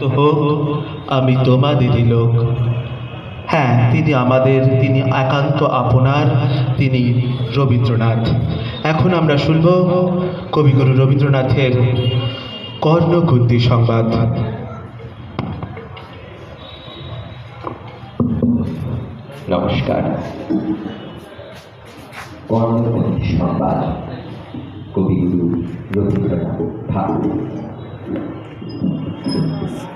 তো আমি তোমাদেরই লোক। হ্যাঁ তিনি আমাদের, তিনি একান্ত আপনার, তিনি রবীন্দ্রনাথ। এখন আমরা শুনব কবিগুরু রবীন্দ্রনাথের কর্ণকুন্তি সংবাদ। নমস্কার। কর্মপন্থী সংবাদ, কবিগুরু রবীন্দ্রনাথ ঠাকুর।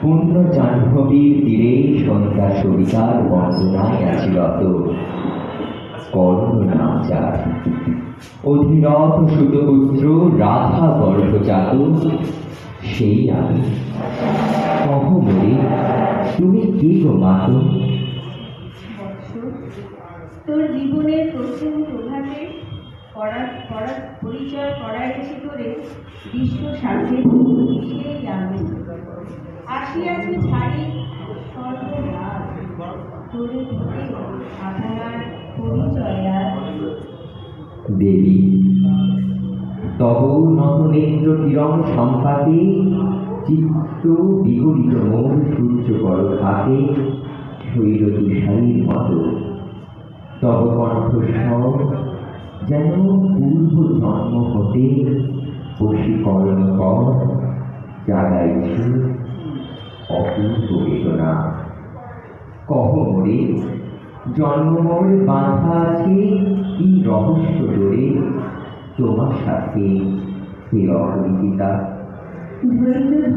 পূর্ণ জাহ্নবীর তীরে সন্ধ্যা সবিতার বন্দনায় আছি রত কর্ণ নাচার অধিরথ সুতপুত্র রাধা গর্ভজাত, সেই আমি। কহ বলে তুমি কি গো মাতো তোর জীবনের প্রথম প্রভাতে পরিচয় করাইছি তোরে, বিশ্ব স্বার্থে সেই আমি। ছাড়ি দিতে আপনার পরিচয় দেবী, তব নতনেত্র কিরণ সম্পাতে, চিত্ত বিগলিত মন সূর্য বড় হাতে শৈল তুষারীর মতো। তব কণ্ঠস্বর যেন পূর্ব জন্ম হতে, বশীকরণ কর, জাগাইছে অপূর্ব বেদনা কহ মোরে জন্মময় বাঁধা আছে, কি রহস্য ডোরে তোমার সাথে হে অপরিচিতা ধৈর্য